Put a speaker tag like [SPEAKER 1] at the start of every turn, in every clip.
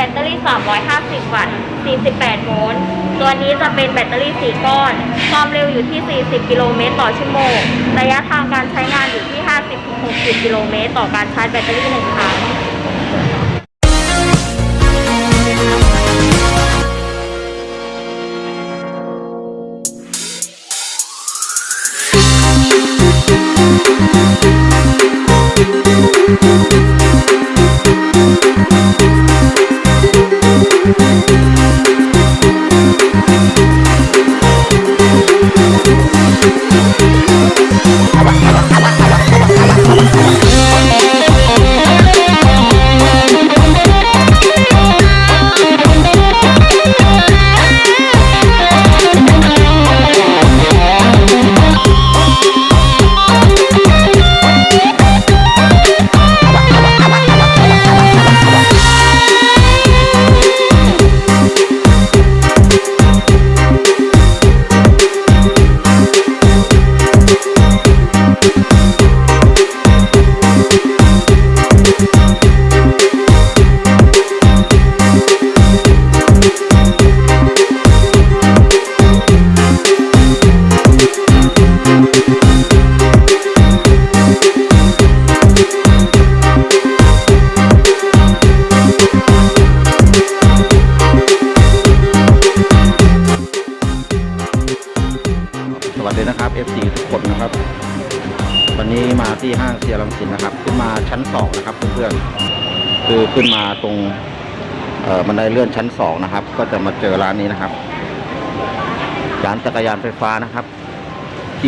[SPEAKER 1] บตเตอรี่ 350 วัตต์ 48 โวลต์ ตัวนี้จะเป็นแบตเตอรี่ 4 ก้อน ความเร็วอยู่ที่ 40 กิโลเมตรต่อชั่วโมง ระยะทางการใช้งานอยู่ที่ 50-60 กิโลเมตรต่อการชาร์จแบตเตอรี่หนึ่งครั้ง
[SPEAKER 2] คือขึ้นมาตรงบันไดเลื่อนชั้นสองนะครับ ก็จะมาเจอร้านนี้นะครับร้านจักรยานไฟฟ้านะครับ G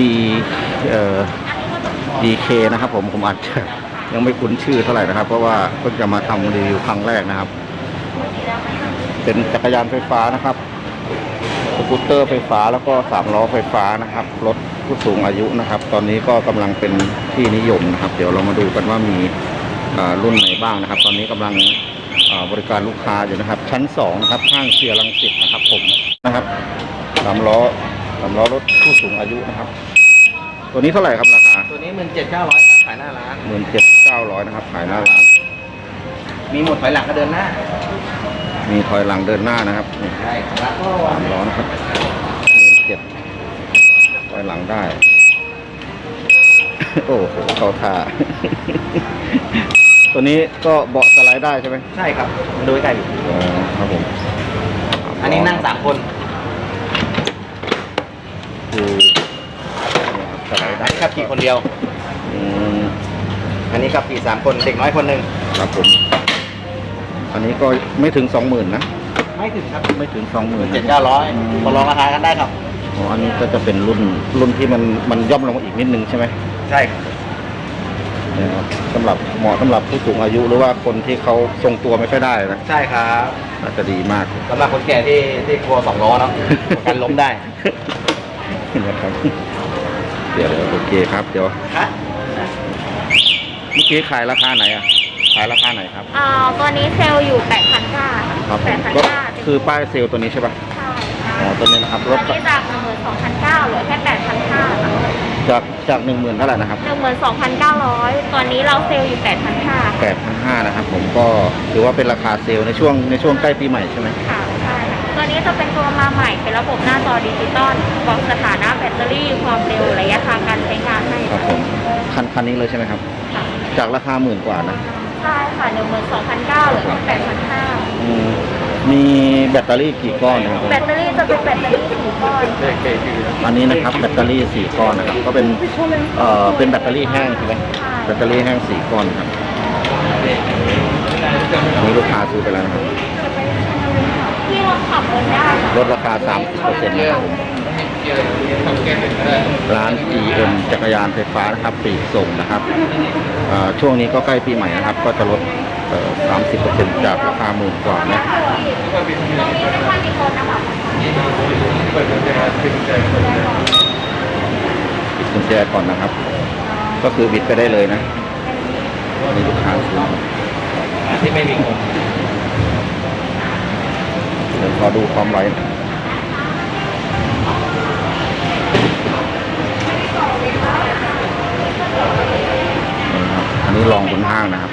[SPEAKER 2] เอ่อ DK นะครับ ผมผมอาจจะยังไม่คุ้นชื่อเท่าไหร่นะครับ เพราะว่าเพิ่งจะมาทำรีวิวครั้งแรกนะครับ เป็นจักรยานไฟฟ้านะครับสกูตเตอร์ไฟฟ้าแล้วก็สามล้อไฟฟ้านะครับรถผู้สูงอายุนะครับ ตอนนี้ก็กำลังเป็นที่นิยมนะครับ เดี๋ยวเรามาดูกันว่ามี รุ่นไหนบ้างนะครับ ตอนนี้กำลังอ่าบริการลูกค้าอยู่นะครับ ชั้นสองนะครับห้างเซียรังสิตนะครับผมนะครับสามล้อสามล้อรถผู้สูงอายุนะครับ ตัวนี้เท่าไหร่ครับราคา
[SPEAKER 3] ตัวนี้มันเจ็ดเก้าร้อยครับขายหน้าร้าน
[SPEAKER 2] หมื่นเจ็ดเก้าร้อยนะครับขายหน้าร้าน
[SPEAKER 3] มีหมดถอยหลังก็เดินหน้า
[SPEAKER 2] มีถอยหลังเดินหน้านะครับนี่
[SPEAKER 3] ใช่ครับ
[SPEAKER 2] สามล้อนะครับหมื่นเจ็ดถอยหลังได้ โอ้โหเข้าท่า ตัวนี้ก็เบาะสไลด์ได้ใช่ไหม
[SPEAKER 3] ใช่ครับมาดูใกล้ๆดิ
[SPEAKER 2] อ๋อครับผม
[SPEAKER 3] อันนี้นั่งสามคน
[SPEAKER 2] คือสไลด์
[SPEAKER 3] อั
[SPEAKER 2] ได้
[SPEAKER 3] นนี้ขับขี่คนเดียว
[SPEAKER 2] อืม
[SPEAKER 3] อันนี้ขับขี่สามคนเด็กน้อยคนหนึ่ง
[SPEAKER 2] ครับผม อันนี้ก็ไม่ถึงสองหมื่นนะ
[SPEAKER 3] ไม่ถึงครับ
[SPEAKER 2] ไม่ถึงสองหมื่น
[SPEAKER 3] เจ็ดเก้าร้อยพอรองราคากันได้ครับ
[SPEAKER 2] อ๋ออันนี้ก็จะเป็นรุ่นรุ่นที่มันมันย่อมลงมาอีกนิดนึงใช่ไหม
[SPEAKER 3] ใช่ครับ
[SPEAKER 2] นะครับสำหรับเหมาะสำหรับผู้สูงอายุหรือว่าคนที่เขาทรงตัวไม่ค่อยได้นะ
[SPEAKER 3] ใช่ครับ
[SPEAKER 2] น่าจะดีมาก
[SPEAKER 3] สำหรับคนแก่ที่ที่กลัวสองล้อเนาะประกันล้มได้
[SPEAKER 2] นะครับ เดี๋ยวโอเคครับเดี๋ยว
[SPEAKER 3] ครับ
[SPEAKER 2] เมื่อกี้ขายราคาไหนอะขายราคาไหนครับ
[SPEAKER 1] อ่าตัวนี้เซลล์อยู่8,900ค่ะ
[SPEAKER 2] ครับผม
[SPEAKER 1] 8,900
[SPEAKER 2] ก็คือป้ายเซลล์ตัวนี้ใช่ป่ะ
[SPEAKER 1] ใช่ค่ะ
[SPEAKER 2] อ๋อตัวนี้นะครับ
[SPEAKER 1] ต
[SPEAKER 2] ร
[SPEAKER 1] อน
[SPEAKER 2] ถ
[SPEAKER 1] นี้จาก12,900เหลือแค่8,500ค่ะ
[SPEAKER 2] จากจากหนึ่งหมื่นเท่าไหร่นะครับ
[SPEAKER 1] 12,900ตอนนี้เราเซลล์อยู่8,500ค่ะ
[SPEAKER 2] แปดพันห้านะครับผมก็ถือว่าเป็นราคาเซลล์ในช่วงในช่วงใกล้ปีใหม่ใช่ไหม
[SPEAKER 1] ค่ะใช่ค่ะตัวนี้จะเป็นตัวมาใหม่เป็นระบบหน้าจอดิจิตอลบอกสถานะแบตเตอรี่ความเร็วระยะทางการใช้งานให้
[SPEAKER 2] ครับผมคันคันนี้เลยใช่ไหมครับ
[SPEAKER 1] ค่ะ
[SPEAKER 2] จากราคาหมื่นกว่านะ
[SPEAKER 1] ใช่ค่ะ12,900เหลือแค่8,500
[SPEAKER 2] อืมมี แบตเตอรี่กี่ก้อนนะครับ
[SPEAKER 1] แบตเตอรี่จะเป็นแบตเตอรี่สี่ก้อน
[SPEAKER 2] อันนี้นะครับแบตเตอรี่สี่ก้อนนะครับ ก็เป็นเอ่อเป็นแบตเตอรี่แห้งใช่ไหมแบตเตอรี่แห้งสี่ก้อนครับอันนี้ลูกค้าซื้อไปแล้วนะครับ
[SPEAKER 1] ที่เราขับรถได้ค่ะ
[SPEAKER 2] ลดราคา30%นะครับผม ร้าน GM จักรยานไฟฟ้านะครับปลีกส่งนะครับเอ่อช่วงนี้ก็ใกล้ปีใหม่นะครับ ก็จะลดเอ่อ30%จากราคาหมื่นกว่านะ
[SPEAKER 1] ตรงนี้ไม่ค่อยมีคนนะคะ
[SPEAKER 2] ปิดกุญแจก่อนนะครับ ก็คือบิดไปได้เลยนะอันนี้ลูกค้าซื้อ
[SPEAKER 3] ที่ไม่มีคน
[SPEAKER 2] เดี๋ยวขอดูความไวหน่อยนี่นะครั นนี้ลองบนห้างนะครับ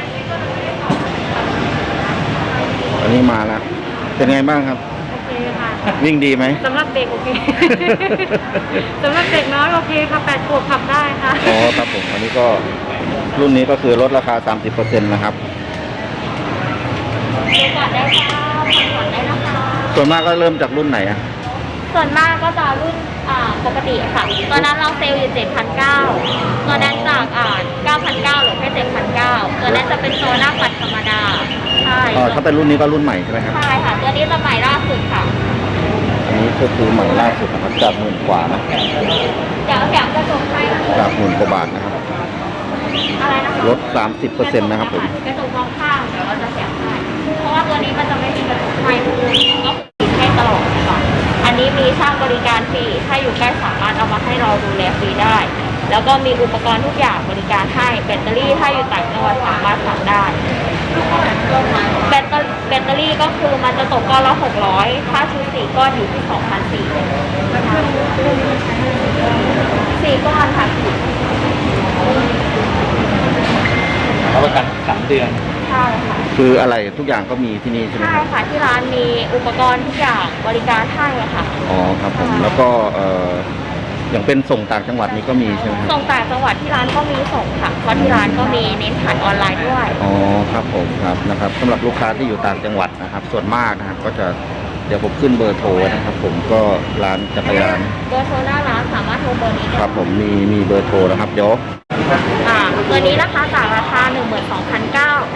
[SPEAKER 2] ไปวันนี้มาแล้ว เป็นไงบ้างครับ
[SPEAKER 1] โอเคค่ะ
[SPEAKER 2] วิ่งดีไหม
[SPEAKER 1] สำหรับเด็กโอเค สำหรับเด็กน้อยโอเคค่ะแปดขวบขับได้ค่ะ
[SPEAKER 2] อ๋อครับผม อันนี้ก็รุ่นนี้ก็คือลดราคา 30%นะครับ
[SPEAKER 1] ดูก่อนได้ค่ะผ่อนก่อนได้นะคะ
[SPEAKER 2] ส่วนมากก็เริ่มจากรุ่นไหนอะ
[SPEAKER 1] ส่วนมากก็จะรุ่น อ่าปกติค่ะ ตอนนั้นเราเซลล์อยู่ 7,900ตัวนั้นจากอ่า9,900เหลือแค่7,900ตัวนั้นจะเป็นโซน่าปัดธรรมดา ใช่
[SPEAKER 2] อ๋อถ้าเป็นรุ่นนี้ก็รุ่นใหม่ใช่ไหมครับ
[SPEAKER 1] ใช่ค่ะ ตัวนี้จะใหม่ล่าสุดค่ะ
[SPEAKER 2] อันนี้ก็คือใหม่ล่าสุดนะครับจากหมื่นกว่านะ
[SPEAKER 1] เดี๋ยวแถมกระจกให้นะคะ
[SPEAKER 2] จากหมื่นกว่าบาทนะครับ
[SPEAKER 1] อะไรนะคะ
[SPEAKER 2] ลด 30%นะครับผม
[SPEAKER 1] กระจกมองข้างเดี๋ยวเราจะแถมให้เพราะว่าตัวนี้มันจะไม่มีกระจกให้ก็คือติดให้ตลอดค่ะอั นี้มีช่างบริการฟรี ถ้าอยู่ใกล้สามารถเอามาให้เราดูแลฟรีได้ แล้วก็มีอุปกรณ์ทุกอย่างบริการให้ แบตเตอรี่ถ้าอยู่ต่างจังหวัดสามารถสั่งได้ แบตเตอรี่แบตเตอรี่ก็คือมันจะตกก้อนละ600ถ้าชุดสี่ก้อนอยู่ที่2,400สี่ก้อนค่ะสี่
[SPEAKER 3] รับประกันสามเดือน
[SPEAKER 1] ช่ค่ะ
[SPEAKER 2] คืออะไรทุกอย่างก็มีที่นี่ใช่ไหม
[SPEAKER 1] ใช่
[SPEAKER 2] ครับ
[SPEAKER 1] ค่ะที่ร้านมีอุปกรณ์ทุกอย่างบริการให้อะค่ะ
[SPEAKER 2] อ๋อครับผม
[SPEAKER 1] ค่ะ
[SPEAKER 2] แล้วก็เอ่ออย่างเป็นส่งต่างจังหวัดนี้ก็มีใช่ไหมครับ
[SPEAKER 1] ส่งต่างจังหวัดที่ร้านก็มีส่งค่ะเพราะที่ร้านก็มีเน้นขายออนไลน์ด้วย
[SPEAKER 2] อ๋อครับผมครับนะครับสำหรับลูกค้าที่อยู่ต่างจังหวัดนะครับ ส่วนมากนะครับก็จะเดี๋ยวผมขึ้นเบอร์โทรนะครับ ผมก็ร้านจักรยาน
[SPEAKER 1] เบอร์โทรหน้าร้านสามารถโทรเบอร์นี้ได้
[SPEAKER 2] ครับผมมีมีเบอร์โทรนะครับเดี๋ยว
[SPEAKER 1] อ่าตัวนี้นะคะจากราคา 12,900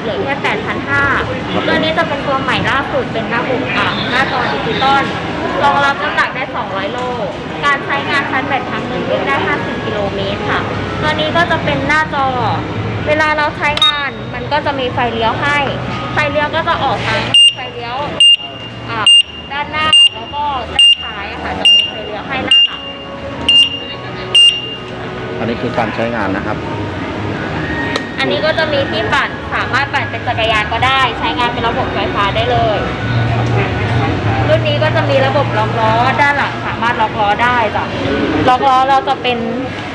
[SPEAKER 1] เหลือแค่8,500ตัวนี้จะเป็นตัวใหม่ล่าสุดเป็นหน้าบุกอ่าหน้าจอดิจิตอลรองรับน้ำหนักได้ 200 โล การใช้งานชาร์จแบตครั้งหนึ่งวิ่งได้ 50 กิโลเมตรค่ะ ตัวนี้ก็จะเป็นหน้าจอ เวลาเราใช้งานมันก็จะมีไฟเลี้ยวให้ ไฟเลี้ยวก็จะออกทั้งไฟเลี้ยวอ่าด้านหน้าแล้วก็ด้านท้ายอะค่ะจะมีไฟเลี้ยวให้หน้าหลัง
[SPEAKER 2] อันนี้คือการใช้งานนะครับ
[SPEAKER 1] อันนี้ก็จะมีที่ปั่นสามารถปั่นเป็นจักรยานก็ได้ ใช้งานเป็นระบบไฟฟ้าได้เลย รุ่นนี้ก็จะมีระบบล็อกล้อด้านหลังสามารถล็อกล้อได้จ้ะล็อกล้อเราจะเป็น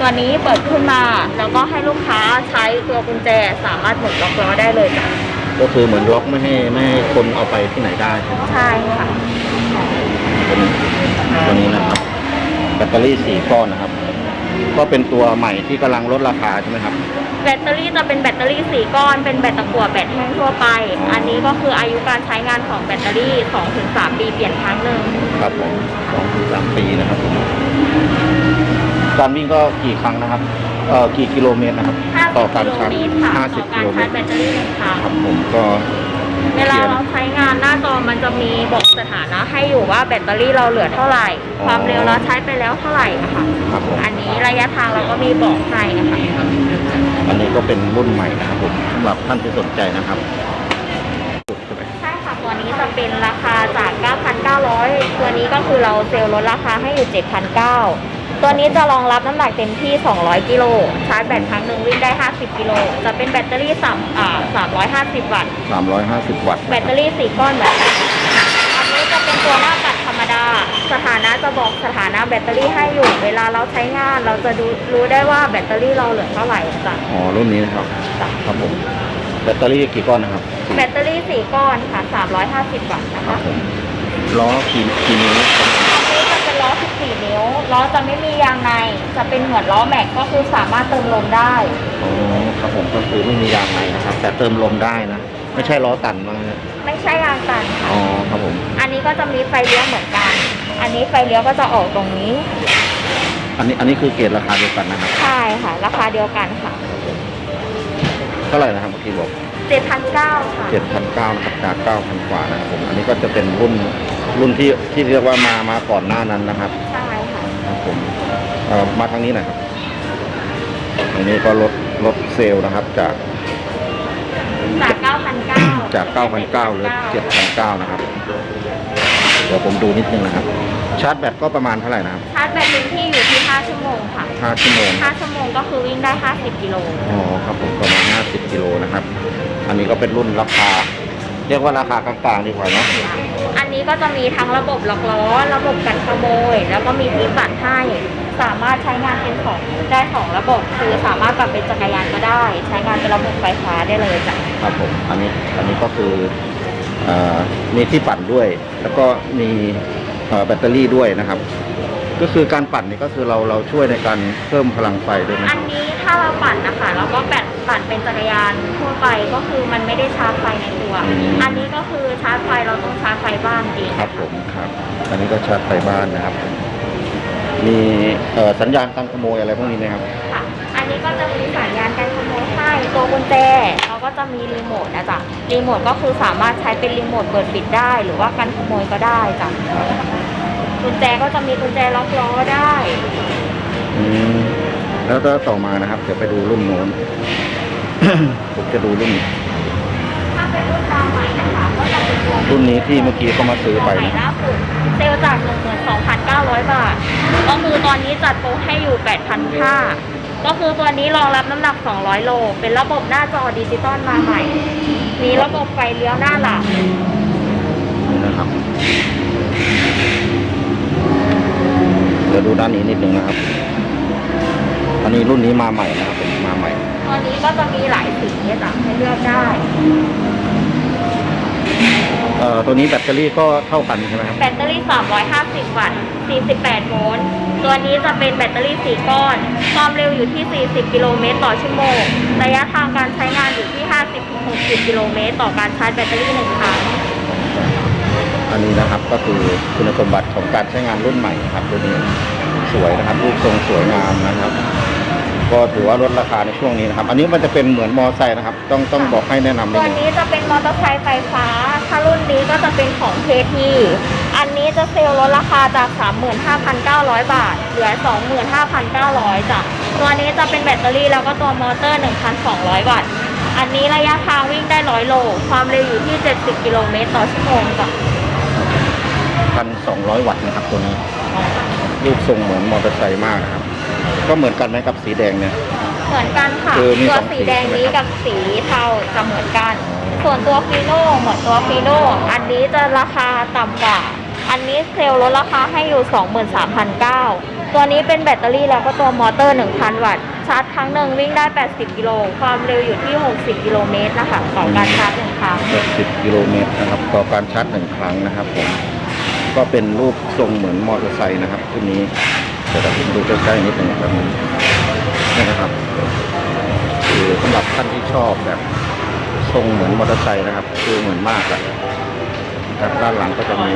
[SPEAKER 1] ตัวนี้เปิดขึ้นมา แล้วก็ให้ลูกค้าใช้ตัวกุญแจสามารถหมุนล็อกล้อได้เลยจ้ะ
[SPEAKER 2] ก็คือเหมือนล็อกไม่ให้ไม่ให้คนเอาไปที่ไหนได้ใช่ไหม
[SPEAKER 1] ใช่ค่ะ
[SPEAKER 2] ตัวนี้ตัวนี้นะครับแบตเตอรี่สี่ก้อนนะครับ ก็เป็นตัวใหม่ที่กำลังลดราคาใช่ไหมครับ
[SPEAKER 1] แบตเตอรี่จะเป็นแบตเตอรี่สี่ก้อน เป็นแบตตะกั่วแบตแห้งทั่วไป อันนี้ก็คืออายุการใช้งานของแบตเตอรี่ 2-3 ปีเปลี่ยนครั้งหนึ่ง
[SPEAKER 2] ครับผมสองถึงสามปีนะครับผมการวิ่งก็กี่ครั้งนะครับ เอ่อกี่กิโลเมตรนะครับ ต่อ
[SPEAKER 1] 50
[SPEAKER 2] การ
[SPEAKER 1] กิโล
[SPEAKER 2] ชาร์
[SPEAKER 1] เมตร
[SPEAKER 2] จ
[SPEAKER 1] ค่ะ
[SPEAKER 2] ห้า
[SPEAKER 1] ต่
[SPEAKER 2] สิ
[SPEAKER 1] อบ
[SPEAKER 2] กิ
[SPEAKER 1] การ
[SPEAKER 2] โลเม
[SPEAKER 1] ชา
[SPEAKER 2] ต
[SPEAKER 1] ร์จ
[SPEAKER 2] ร
[SPEAKER 1] แบตเตอรี่หนึ่งครั้ง
[SPEAKER 2] ครับผมก็
[SPEAKER 1] เวลาเราใช้งาน หน้าจอมันจะมีบอกสถานะให้อยู่ว่าแบตเตอรี่เราเหลือเท่าไหร่ ความเร็วเราใช้ไปแล้วเท่าไหร่อะค่ะ
[SPEAKER 2] ครับผม
[SPEAKER 1] อันนี้ระยะทางเราก็มีบอกให้นะคะ
[SPEAKER 2] อันนี้ก็เป็นรุ่นใหม่นะครับผมสำหรับท่านที่สนใจนะครับใช่ไหม
[SPEAKER 1] ใช่ค่ะตัวนี้จะเป็นราคาจาก 9,900 ตัวนี้ก็คือเราเซลล์ลดราคาให้อยู่ 7,900 ตัวนี้จะรองรับน้ำหนักเต็มที่ 200 กิโล ชาร์จแบตครั้งหนึ่งวิ่งได้ 50 กิโล จะเป็นแบตเตอรี่3อ่า350 วัตต์
[SPEAKER 2] สามร้อยห้าสิบวัตต์
[SPEAKER 1] แบตเตอรี่สี่ก้อนแบบนี้อันนี้จะเป็นตัวหน้าปัดธรรมดา สถานะจะบอกสถานะแบตเตอรี่ให้อยู่ เวลาเราใช้งานเราจะดูรู้ได้ว่าแบตเตอรี่เราเหลือเท่าไหร่จ้ะ
[SPEAKER 2] อ๋อ รุ่นนี้นะครับ ครับผม แบตเตอรี่กี่ก้อนนะครับ
[SPEAKER 1] แบตเตอรี่สี่ก้อนค่ะ 350 วัตต์นะ
[SPEAKER 2] ครั
[SPEAKER 1] คะ
[SPEAKER 2] บผมล้อกี่กี่
[SPEAKER 1] นิ้ว ล้อจะไม่มียางใน จะเป็นเหมือนล้อแม็กก็คือสามารถเติมลมได้
[SPEAKER 2] อ๋อครับผมก็คือไม่มียางในนะครับ แต่เติมลมได้นะ ไม่ใช่ล้อตันมั้งนะ
[SPEAKER 1] ไม่ใช่ยางตันค่ะ
[SPEAKER 2] อ๋อครับผม
[SPEAKER 1] อันนี้ก็จะมีไฟเลี้ยวเหมือนกัน อันนี้ไฟเลี้ยวก็จะออกตรงนี้
[SPEAKER 2] อันนี้อันนี้คือเกรดราคาเดียวกันนะครับ
[SPEAKER 1] ใช่ค่ะ ราคาเดียวกันค่ะ
[SPEAKER 2] เท่าไหร่นะครับเมื่อกี้บอก
[SPEAKER 1] 7,900ค่ะ
[SPEAKER 2] เจ็ดพันเก้านะครับจากเก้าพันกว่านะครับผมอันนี้ก็จะเป็นรุ่นรุ่นที่ที่เรียกว่ามามาก่อนหน้านั้นนะครับ
[SPEAKER 1] ใช่ค่ะ
[SPEAKER 2] ครับ ผมเอ่อมาทางนี้หน่อยครับทางนี้ก็ลดลดเซลล์นะครับจาก
[SPEAKER 1] จาก 9,900
[SPEAKER 2] จาก 9,900เหรือ7,900 นะครับ เดี๋ยวผมดูนิดนึงนะครับ ชาร์จแบตก็ประมาณเท่าไหร่นะครับ
[SPEAKER 1] ชาร์จแบตเต็มที่อยู่ที่ 5 ชั่วโมงค่ะ
[SPEAKER 2] 5 ชั่วโมง
[SPEAKER 1] 5 ชั่วโมงก็คือวิ่งได้ 50 กิโล
[SPEAKER 2] อ๋อครับผมประมาณ 50 กิโลนะครับ อันนี้ก็เป็นรุ่นราคา เรียกว่าราคากลางๆดีกว่าเนาะ
[SPEAKER 1] อั นนี้ก็จะมีทั้งระบบล็อกล้อ ระบบกันขโมย แล้วก็มีที่ปัดให้สามารถใช้งานเป็นสองได้สองระบบ คือสามารถปรับเป็นจักรยานก็ได้ ใช้งานเป็นระบบไฟฟ้าได้เลยจ้ะ
[SPEAKER 2] ครับผมอันนี้อันนี้ก็คือเอ่อมีที่ปั่นด้วย แล้วก็มีเอ่อแบตเตอรี่ด้วยนะครับ ก็คือการปั่นนี่ก็คือเราเราช่วยในการเพิ่มพลังไฟด้วยไหม
[SPEAKER 1] อันนี้ ถ้าเราปั่นนะคะแล้วก็แบตปั่นเป็นจักรยานทั่วไปก็คือมันไม่ได้ชาร์จไฟในตัว อันนี้ก็คือชาร์จไฟเราต้องชาร์จไฟบ้านเอง
[SPEAKER 2] ครับผมครับ อันนี้ก็ชาร์จไฟบ้านนะครับ มีเอ่อสัญญาณการขโมยอะไรพวกนี้นะครับ
[SPEAKER 1] ค่ะ อันนี้ก็จะมีสัญญาณการขโมยให้ตัวกุญแจเราก็จะมีรีโมทนะจ๊ะรีโมทก็คือสามารถใช้เป็นรีโมทเปิดปิดได้ หรือว่าการขโมยก็ได้จ้ะกุญแจก็จะมีกุญแจล็อกล้อได้
[SPEAKER 2] อืม แล้วก็ต่อมานะครับ เดี๋ยวไปดูรุ่นโน้น ผมจะดูรุ่น
[SPEAKER 1] ถ้าเป็นรุ่นดาวใหม่นะคะก็จะเป็นตัว
[SPEAKER 2] รุ่นนี้ที่เมื่อกี้เขามาซื้อไป
[SPEAKER 1] ใหม่
[SPEAKER 2] นะ
[SPEAKER 1] ล่าสุดเซลล์จาก 12,900 บาท ก็คือตอนนี้จัดโปรให้อยู่ 8,500ก็คือตัวนี้รองรับน้ำหนัก 200 โล เป็นระบบหน้าจอดิจิตอลมาใหม่ มีระบบไฟเลี้ยวหน้าหลัง
[SPEAKER 2] นี่นะครับ เดี๋ยวดูด้านนี้นิดนึงนะครับ อันนี้รุ่นนี้มาใหม่นะครับผมมาใหม่
[SPEAKER 1] ตัวนี้ก็จะมีหลายสีจ้ะให้เลือกได้
[SPEAKER 2] เอ่อตัวนี้แบตเตอรี่ก็เท่ากันใช่ไหมครับ
[SPEAKER 1] แบตเตอรี่ 350 วัตต์ 48 โวลต์ ตัวนี้จะเป็นแบตเตอรี่ 4 ก้อน ความเร็วอยู่ที่ 40 กิโลเมตรต่อชั่วโมง ระยะทางการใช้งานอยู่ที่ 50-60 กิโลเมตรต่อการชาร์จแบตเตอรี่หนึ่งครั้ง
[SPEAKER 2] อันนี้นะครับก็คือคุณสมบัติของการใช้งานรุ่นใหม่นะครับรุ่นนี้สวยนะครับรูปทรงสวยงามนะครับ ก็ถือว่าลดราคาในช่วงนี้นะครับ อันนี้มันจะเป็นเหมือนมอไซค์นะครับ ต้องต้องบอกให้แนะนำนิ
[SPEAKER 1] ตั
[SPEAKER 2] ด
[SPEAKER 1] ว
[SPEAKER 2] นึง
[SPEAKER 1] นี้จะเป็นมอเตอร์ไซค์ไฟฟ้า ถ้ารุ่นนี้ก็จะเป็นของ KT อันนี้จะเซลล์ลดราคาจาก 35,900 บาท เหลือ 25,900จ้ะตัวนี้จะเป็นแบตเตอรี่แล้วก็ตัวมอเตอร์ 1,200 วัตต์ อันนี้ระยะทางวิ่งได้ 100 โล ความเร็วอยู่ที่ 70 กิโลเมตรต่อชั่วโมงจ้ะ
[SPEAKER 2] พันสองร้อยวัตต์นะครับตัวนี้รูปทรงเหมือนมอเตอร์ไซค์มากนะครับ ก็เหมือนกันไหมกับสีแดงเนี่ย
[SPEAKER 1] เหมือนกันค่ะ
[SPEAKER 2] คือมี
[SPEAKER 1] ตัว
[SPEAKER 2] สองสี
[SPEAKER 1] สีแดงนี้
[SPEAKER 2] ใช่ไหมครับ
[SPEAKER 1] กับสีเทาจะเหมือนกัน ส่วนตัวฟีโน่เหมือนตัวฟีโน่อันนี้จะราคาต่ำกว่า อันนี้เซลล์ลดราคาให้อยู่ 23,900 ตัวนี้เป็นแบตเตอรี่แล้วก็ตัวมอเตอร์ 1,000 วัตต์ ชาร์จครั้งหนึ่งวิ่งได้ 80 กิโล ความเร็วอยู่ที่ 60 กิโลเมตรนะคะต่อการชาร์จหนึ่งครั้ง
[SPEAKER 2] 60กิโลเมตรนะครับ ต่อการชาร์จหนึ่งครั้งนะครับผม ก็เป็นรูปทรงเหมือนมอเตอร์ไซค์นะครับชุดนี้ เดี๋ยวเราดูใกล้ๆนิดนึงนะครับนี่นะครับคือสำหรับท่านที่ชอบแบบทรงเหมือนมอเตอร์ไซค์นะครับ คือเหมือนมากอะครับด้านหลังก็จะมี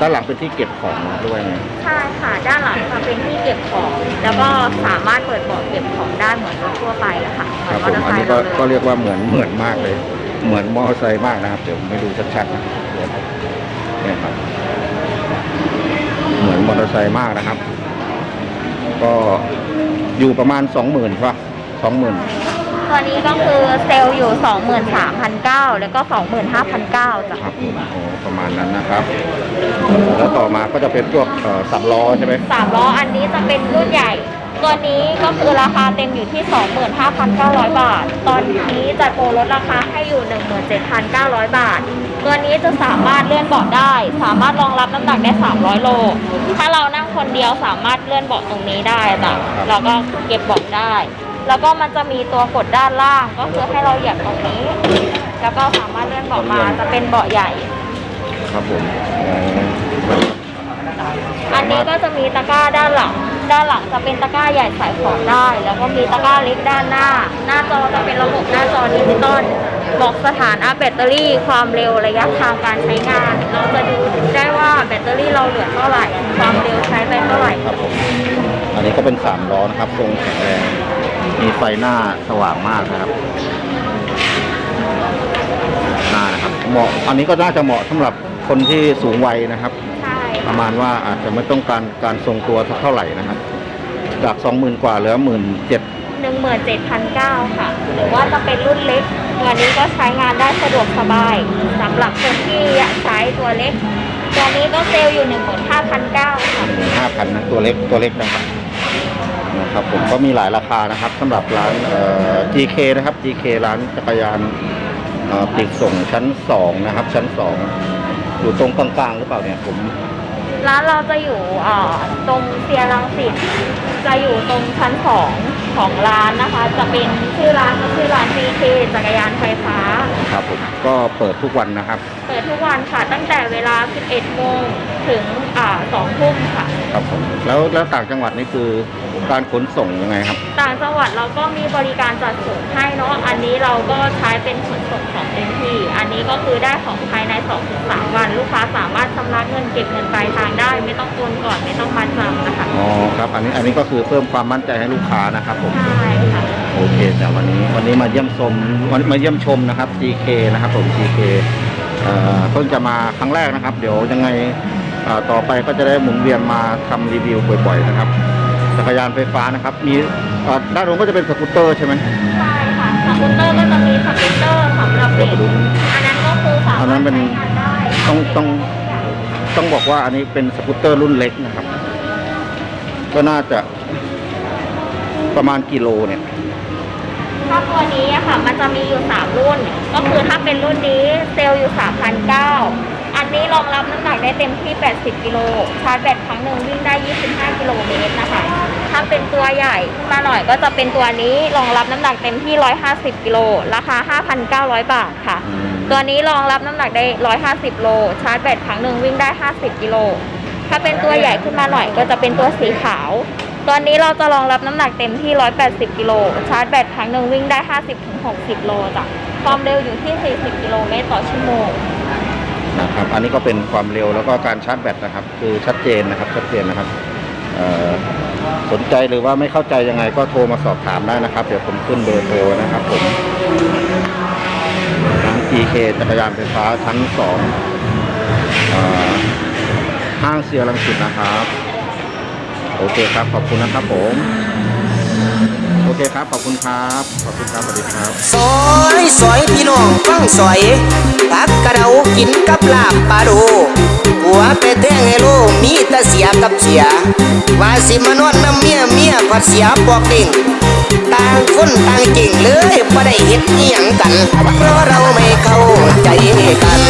[SPEAKER 2] ด้านหลังเป็นที่เก็บของด้วยไง
[SPEAKER 1] ใช่ค่ะ ด้านหลังจะเป็นที่เก็บของ แล้วก็สามารถเปิดเบาะเก็บของได้เหมือนรถทั่วไปอะค่ะเห
[SPEAKER 2] ค
[SPEAKER 1] มือ
[SPEAKER 2] รั
[SPEAKER 1] น
[SPEAKER 2] บ
[SPEAKER 1] มอ
[SPEAKER 2] ผม
[SPEAKER 1] เตอร์
[SPEAKER 2] อัน
[SPEAKER 1] ไซค์เราเลย
[SPEAKER 2] นี้ก็ก็เรียกว่าเหมือนเหมือนมากเลย เหมือนมอเตอร์ไซค์มากนะครับ เดี๋ยวผมให้ดูชัดๆนะเดี๋ยวเนี่ยครับ เหมือนมอเตอร์ไซค์มากนะครับ ก็อยู่ประมาณสองหมื่นป่ะสองหมื่น
[SPEAKER 1] ตัวนี้ก็คือเซลล์อยู่ 23,900แล้วก็ 25,900จ้ะ
[SPEAKER 2] ครับผมโอ้ประมาณนั้นนะครับ แล้วต่อมาก็จะเป็นพวกเอ่อสามล้อใช่ไหม
[SPEAKER 1] สามล้ออันนี้จะเป็นรุ่นใหญ่ ตัวนี้ก็คือราคาเต็มอยู่ที่ 25,900 บาท ตอนนี้จัดโปรลดราคาให้อยู่ 17,900 บาท ตัวนี้จะสามารถเลื่อนเบาะได้ สามารถรองรับน้ำหนักได้ 300 โล ถ้าเรานั่งคนเดียวสามารถเลื่อนเบาะตรงนี้ได้จ้ะแล้วก็เก็บเบาะได้ แล้วก็มันจะมีตัวกดด้านล่างก็คือให้เราเหยียบตรงนี้ แล้วก็สามารถเลื่อนเบาะมาจะเป็นเบาะใหญ่
[SPEAKER 2] ครับผมอ๋อ
[SPEAKER 1] อันนี้ก็จะมีตะกร้าด้านหลัง ด้านหลังจะเป็นตะกร้าใหญ่ใส่ของได้ แล้วก็มีตะกร้าเล็กด้านหน้า หน้าจอจะเป็นระบบหน้าจอดิจิตอลบอกสถานะแบตเตอรี่ความเร็วระยะทางการใช้งาน เราจะดูได้ว่าแบตเตอรี่เราเหลือเท่าไหร่ ความเร็วใช้ไปเท่าไหร่
[SPEAKER 2] ครับผมอันนี้ก็เป็นสามล้อนะครับทรงแข็งแรงมีไฟหน้าสว่างมากนะครับหน้านะครับเหมาะอันนี้ก็น่าจะเหมาะสำหรับคนที่สูงวัยนะครับ
[SPEAKER 1] ใช่
[SPEAKER 2] ประมาณว่าอาจจะไม่ต้องการการทรงตัวสักเท่าไหร่นะครับจากสองหมื่นกว่าเหลือหมื่นเจ็ด
[SPEAKER 1] หนึ่งหมื่นเจ็ดพันเก้าค่ะ หรือว่าจะเป็นรุ่นเล็กตัวนี้ก็ใช้งานได้สะดวกสบายสำหรับคนที่อยากใช้ตัวเล็ก ตัวนี้ก็เซลล์อยู่หนึ่งหมื่นห้าพันเก้าค่ะ
[SPEAKER 2] หนึ่งห้าพันนะตัวเล็กตัวเล็กนะครับนะครับผมก็มีหลายราคานะครับสำหรับร้านเอ่อ GK นะครับ GK ร้านจักรยานเอ่อปลีกส่งชั้นสองนะครับ ชั้นสองอยู่ตรงกลางๆหรือเปล่าเนี่ยผม
[SPEAKER 1] ร้านเราจะอยู่เอ่อตรงเซียรังสิตจะอยู่ตรงชั้นสองของร้านนะคะ จะเป็นชื่อร้านก็ชื่อร้าน BK จักรยานไฟฟ้า
[SPEAKER 2] ครับผมก็เปิดทุกวันนะครับ
[SPEAKER 1] เปิดทุกวันค่ะตั้งแต่เวลา 11 โมงถึงอ่า2ทุ่มค่ะ
[SPEAKER 2] ครับผมแล้วแล้วต่างจังหวัดนี่คือการขนส่งยังไงครับ
[SPEAKER 1] ต่างจังหวัดเราก็มีบริการจัดส่งให้เนาะอันนี้เราก็ใช้เป็นขนส่งของเต็มที่ อันนี้ก็คือได้ของภายใน 2-3 วัน ลูกค้าสามารถชำระเงินเก็บเงินปลายทางได้ไม่ต้องโอนก่อนไม่ต้องมัดจำนะคะ
[SPEAKER 2] อ๋อครับอันนี้อันนี้ก็คือเพิ่มความมั่นใจให้ลูกค้านะครับผม
[SPEAKER 1] ใช่ค่ะ
[SPEAKER 2] โอเคแต่วันนี้วันนี้มาเยี่ยมชมวันมาเยี่ยมชมนะครับ GK นะครับผม GK เอ่อเพิ่งจะมาครั้งแรกนะครับ เดี๋ยวยังไงเอ่อต่อไปก็จะได้หมุนเวียนมาทำรีวิวบ่อยๆนะครับจักรยานไฟฟ้านะครับมีเอ่อด้านนู้นก็จะเป็นสกูตเตอร์ใช่ไหม
[SPEAKER 1] ใช่ค่ะสกูตเตอร์ก็จะมีสกูตเตอร์สำหรับเด็ก
[SPEAKER 2] เดี๋ยวไปดู
[SPEAKER 1] อันนั้นก็คือสามารถ
[SPEAKER 2] อันนั้นเป็น
[SPEAKER 1] ใช้งานได้
[SPEAKER 2] ต้องต้อง ต้องบอกว่าอันนี้เป็นสกูตเตอร์รุ่นเล็กนะครับ ก็น่าจะประมาณกิโลเนี่ย
[SPEAKER 1] ถ้าตัวนี้อะค่ะมันจะมีอยู่ 3 รุ่น ก็คือถ้าเป็นรุ่นนี้เซลล์อยู่ 3,900 อันนี้รองรับน้ำหนักได้เต็มที่ 80 กิโล ชาร์จแบตครั้งหนึ่งวิ่งได้ 25 กิโลเมตรนะคะ ถ้าเป็นตัวใหญ่ขึ้นมาหน่อยก็จะเป็นตัวนี้รองรับน้ำหนักเต็มที่ 150กิโลราคา 5,900 บาทค่ะ
[SPEAKER 2] อืม
[SPEAKER 1] ตัวนี้รองรับน้ำหนักได้ 150โลชาร์จแบตครั้งหนึ่งวิ่งได้ 50กิโลถ้าเป็นตัวใหญ่ขึ้นมาหน่อยก็จะเป็นตัวสีขาว ตัวนี้เราจะรองรับน้ำหนักเต็มที่ 180กิโลชาร์จแบตครั้งหนึ่งวิ่งได้ 50-60 โลจ้ะความเร็วอยู่ที่ 40กิโลเมตรต่อชั่วโมง
[SPEAKER 2] นะครับอันนี้ก็เป็นความเร็วแล้วก็การชาร์จแบตนะครับ คือชัดเจนนะครับชัดเจนนะครับเอ่อ สนใจหรือว่าไม่เข้าใจยังไงก็โทรมาสอบถามได้นะครับ เดี๋ยวผมขึ้นเบอร์โทรนะครับผมร้าน GK จักรยานไฟฟ้าชั้นสองห้างเซียรังสิตนะครับ โอเคครับ ขอบคุณนะครับผม เคครับ ขอบคุณครับ ขอบคุณครับสวัสดีครับ
[SPEAKER 4] ซอยซอยพี่น้องฟังซอยตักกระเดากินกับลาบปลาดูหัวไปแทงให้ลูกมีแต่เสียกับเสียว่าสิมานอนน้ำเมียเมียก็เสียปอกดิ่งต่างคนต่างเก่งเลยบ่ได้เฮ็ดอียงกัน เพราะเราไม่เข้าใจกัน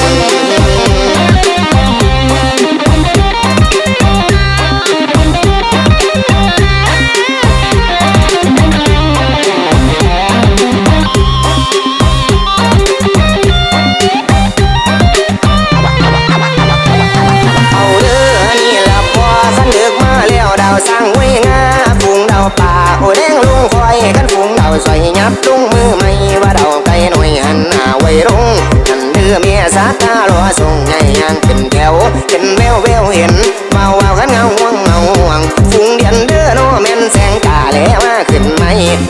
[SPEAKER 4] ส่งใหญ่ยางเป็นแถวเป็นแววแววเห็นเบาเบากันเงาห่วงเงาห่วงฝูงเดียนเด้อโนแม่นแสงกาแล้วมาขึ้นไหม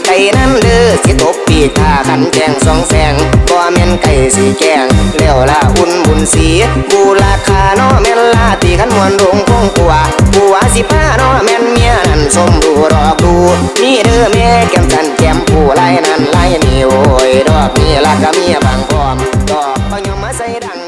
[SPEAKER 4] ไก่นั้นเด้อสิตบปีกตาขันแกงสองแสงบ่แม่นไก่สีแกงแล้วละอุ่นบุญสีบูราคาเนแม่นลาตีขันมวนรงคงกลัวผัวสิป้าเนแม่นเมียนั่นสมดูรอกดูนี่เด้อแม่แก้มจันแก้มผู้ไรนั่นไรนี่โอ้ยดอกนี่ละก็เมียบาใส่ดัง